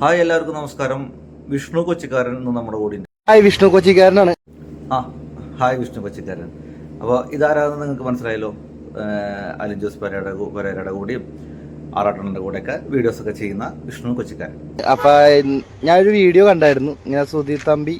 Hi എല്ലാവർക്കും നമസ്കാരം. വിഷ്ണു കൊച്ചിക്കാരൻ എന്ന് നമ്മുടെ കൂടി ഹായ് വിഷ്ണു കൊച്ചിക്കാരനാണ്. ആ ഹായ് വിഷ്ണു കൊച്ചിക്കാരൻ. അപ്പോൾ ഇതാരാണെന്ന് നിങ്ങൾക്ക് മനസ്സിലായല്ലോ? അലിൻ ജോസ് പെരയുടെ പരേരയുടെ കൂടിയും ആറാട്ടണ്ണന്റെ കൂടെയൊക്കെ വീഡിയോസ് ഒക്കെ ചെയ്യുന്ന വിഷ്ണു കൊച്ചിക്കാരൻ. അപ്പൊ ഞാനൊരു വീഡിയോ കണ്ടായിരുന്നു. ഇങ്ങനെ സുധീർ തമ്പി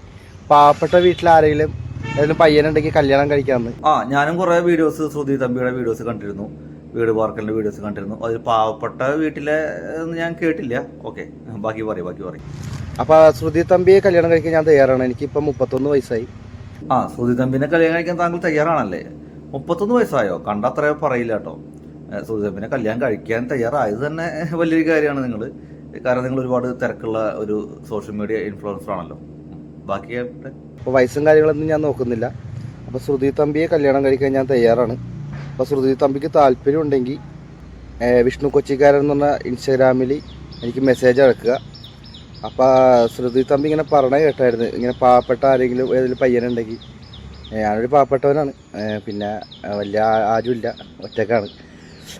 പാവപ്പെട്ട വീട്ടിൽ ആരെങ്കിലും ഏതെങ്കിലും പയ്യനുണ്ടെങ്കിൽ കല്യാണം കഴിക്കാമെന്ന്. ആ ഞാനും കുറേ വീഡിയോസ് സുധീർ തമ്പിയുടെ വീഡിയോസ് കണ്ടിരുന്നു. വീട് പാർക്കലിന്റെ വീഡിയോസ് കണ്ടിരുന്നു. അതിൽ പാവപ്പെട്ട വീട്ടിലെ എന്ന് ഞാൻ കേട്ടില്ല. ഓക്കെ ബാക്കി പറയും ബാക്കി പറയും. അപ്പൊ ശ്രുതി തമ്പിയെ കല്യാണം കഴിക്കാൻ ഞാൻ തയ്യാറാണ്. എനിക്കിപ്പം മുപ്പത്തൊന്ന് വയസ്സായി. ആ ശ്രുതി തമ്പിനെ കല്യാണം കഴിക്കാൻ താങ്കൾ തയ്യാറാണല്ലേ? മുപ്പത്തൊന്ന് വയസ്സായോ? കണ്ടത്ര പറയില്ല കേട്ടോ. ശ്രുതി തമ്പിനെ കല്യാണം കഴിക്കാൻ തയ്യാറായത് തന്നെ വലിയൊരു കാര്യമാണ് നിങ്ങൾ കാരണം നിങ്ങൾ ഒരുപാട് തിരക്കുള്ള ഒരു സോഷ്യൽ മീഡിയ ഇൻഫ്ലുവൻസർ ആണല്ലോ. ബാക്കി. അപ്പോൾ വയസ്സും കാര്യങ്ങളൊന്നും ഞാൻ നോക്കുന്നില്ല. അപ്പോൾ ശ്രുതി തമ്പിയെ കല്യാണം കഴിക്കാൻ ഞാൻ തയ്യാറാണ്. അപ്പോൾ ശ്രുതി തമ്പിക്ക് താല്പര്യം ഉണ്ടെങ്കിൽ വിഷ്ണു കൊച്ചിക്കാരൻ എന്ന് പറഞ്ഞ ഇൻസ്റ്റാഗ്രാമിൽ എനിക്ക് മെസ്സേജ് അടക്കുക അപ്പോൾ ശ്രുതി തമ്പി ഇങ്ങനെ പറഞ്ഞ കേട്ടായിരുന്നു. ഇങ്ങനെ പാവപ്പെട്ട ആരെങ്കിലും ഏതെങ്കിലും പയ്യനുണ്ടെങ്കിൽ ഞാനൊരു പാവപ്പെട്ടവനാണ്. പിന്നെ വലിയ ആരുമില്ല. ഒറ്റക്കാണ്.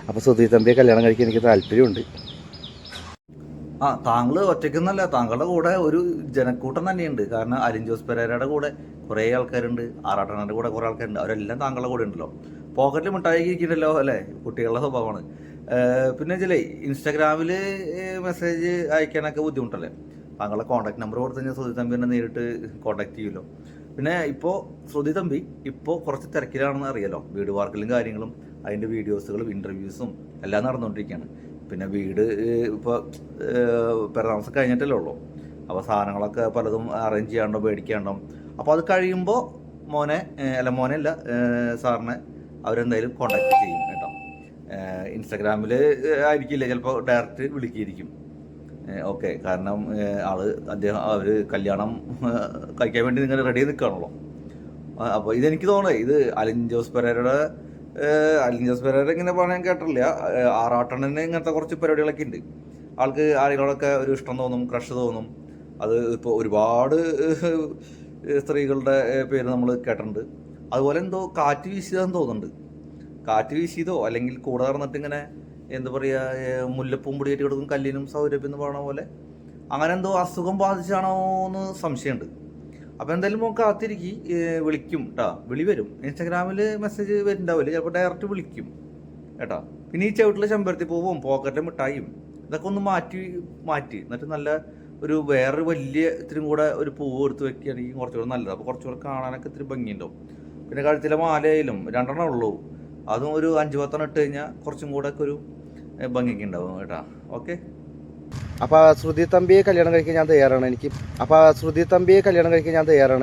അപ്പോൾ ശ്രുതി തമ്പിയെ കല്യാണം കഴിക്കാൻ എനിക്ക് താല്പര്യമുണ്ട്. ആ താങ്കൾ ഒറ്റയ്ക്കൊന്നല്ല. താങ്കളുടെ കൂടെ ഒരു ജനക്കൂട്ടം തന്നെയുണ്ട്. കാരണം അലിൻ ജോസ് പെരേരയുടെ കൂടെ കുറേ ആൾക്കാരുണ്ട്. ആറാട്ടണ്ണന്റെ കൂടെ കുറേ ആൾക്കാരുണ്ട്. അവരെല്ലാം താങ്കളുടെ കൂടെ ഉണ്ടല്ലോ. പോക്കറ്റിൽ മിഠായി ഇരിക്കണല്ലോ അല്ലേ? കുട്ടികളുടെ സ്വഭാവമാണ്. പിന്നെ ചില ഇൻസ്റ്റാഗ്രാമിൽ മെസ്സേജ് അയക്കാനൊക്കെ ബുദ്ധിമുട്ടല്ലേ? താങ്കളുടെ കോൺടാക്ട് നമ്പർ കൊടുത്തു കഴിഞ്ഞാൽ ശ്രുതി തമ്പി എന്നെ നേരിട്ട് കോൺടാക്ട് ചെയ്യുമല്ലോ. പിന്നെ ഇപ്പോൾ ശ്രുതി തമ്പി ഇപ്പോൾ കുറച്ച് തിരക്കിലാണെന്ന് അറിയാലോ. വീട് വാർക്കലും കാര്യങ്ങളും അതിന്റെ വീഡിയോസുകളും ഇന്റർവ്യൂസും എല്ലാം നടന്നുകൊണ്ടിരിക്കുകയാണ്. പിന്നെ വീട് ഇപ്പോൾ പെരതാമസം കഴിഞ്ഞിട്ടല്ലേ ഉള്ളൂ. അപ്പോൾ സാധനങ്ങളൊക്കെ പലതും അറേഞ്ച് ചെയ്യാണ്ടോ മേടിക്കാണ്ടോ അപ്പോൾ അത് കഴിയുമ്പോൾ മോനെ അല്ല മോനെ അല്ല സാറിനെ അവരെന്തായാലും കോണ്ടാക്ട് ചെയ്യും കേട്ടോ. ഇൻസ്റ്റഗ്രാമിൽ ആയിരിക്കില്ല. ചിലപ്പോൾ ഡയറക്റ്റ് വിളിക്കിയിരിക്കും. ഓക്കെ കാരണം ആൾ അദ്ദേഹം അവർ കല്യാണം കഴിക്കാൻ വേണ്ടി നിങ്ങൾ റെഡി നിൽക്കുകയാണല്ലോ അപ്പോൾ ഇതെനിക്ക് തോന്നുന്നത് ഇത് അലിൻ ജോസ് പെരേരയുടെ അലിൻ ജോസ് പെരേര ഇങ്ങനെ പറയാൻ കേട്ടില്ല ആറാട്ടണ്ണന് ഇങ്ങനത്തെ കുറച്ച് പരിപാടികളൊക്കെ ഉണ്ട്. ആൾക്ക് ആളുകളൊക്കെ ഒരു ഇഷ്ടം തോന്നും ക്രഷ് തോന്നും. അത് ഇപ്പോൾ ഒരുപാട് സ്ത്രീകളുടെ പേര് നമ്മൾ കേട്ടിട്ടുണ്ട്. അതുപോലെ എന്തോ കാറ്റ് വീശിയതെന്ന് തോന്നുന്നുണ്ട്. കാറ്റ് വീശിയതോ അല്ലെങ്കിൽ കൂടെ നടന്നിട്ട് ഇങ്ങനെ എന്താ പറയുക മുല്ലപ്പൂം പൊടിയേറ്റ് കിടക്കും കല്ലിനും സൗരഭ്യം എന്ന് പറയണ പോലെ അങ്ങനെ എന്തോ അസുഖം ബാധിച്ചാണോ എന്ന് സംശയമുണ്ട്. അപ്പോൾ എന്തായാലും മോൻ കാത്തിരിക്കി വിളിക്കും കേട്ടാ വിളി വരും. ഇൻസ്റ്റാഗ്രാമിൽ മെസ്സേജ് വരുന്നുണ്ടാവില്ല. ചിലപ്പോൾ ഡയറക്റ്റ് വിളിക്കും കേട്ടാ. പിന്നെ ഈ ചവിട്ടിലെ ചെമ്പരത്തി പൂവും പോക്കറ്റിലെ മിഠായിയും ഇതൊക്കെ ഒന്ന് മാറ്റി മാറ്റി. എന്നിട്ട് നല്ല ഒരു വേറൊരു വലിയ ഇത്തിരി കൂടെ ഒരു പൂവ് എടുത്ത് വെക്കുകയാണെങ്കിൽ കുറച്ചുകൂടെ നല്ലത്. അപ്പോൾ കുറച്ചുകൂടെ കാണാനൊക്കെ ഇത്തിരി ഭംഗിയുണ്ടാവും. പിന്നെ കഴുത്തിലെ മാലയിലും രണ്ടെണ്ണം ഉള്ളൂ. അതും ഒരു അഞ്ച് പത്തെണ്ണം ഇട്ട് കഴിഞ്ഞാൽ കുറച്ചും കൂടെ ഒക്കെ ഒരു ഭംഗിക്ക് ഉണ്ടാവും കേട്ടാ. ഓക്കെ? അപ്പോൾ ശ്രുതി തമ്പിയെ കല്യാണം കഴിക്കാൻ ഞാൻ തയ്യാറാണ്. എനിക്ക് അപ്പോൾ ശ്രുതി തമ്പിയെ കല്യാണം കഴിക്കാൻ ഞാൻ തയ്യാറാണ്.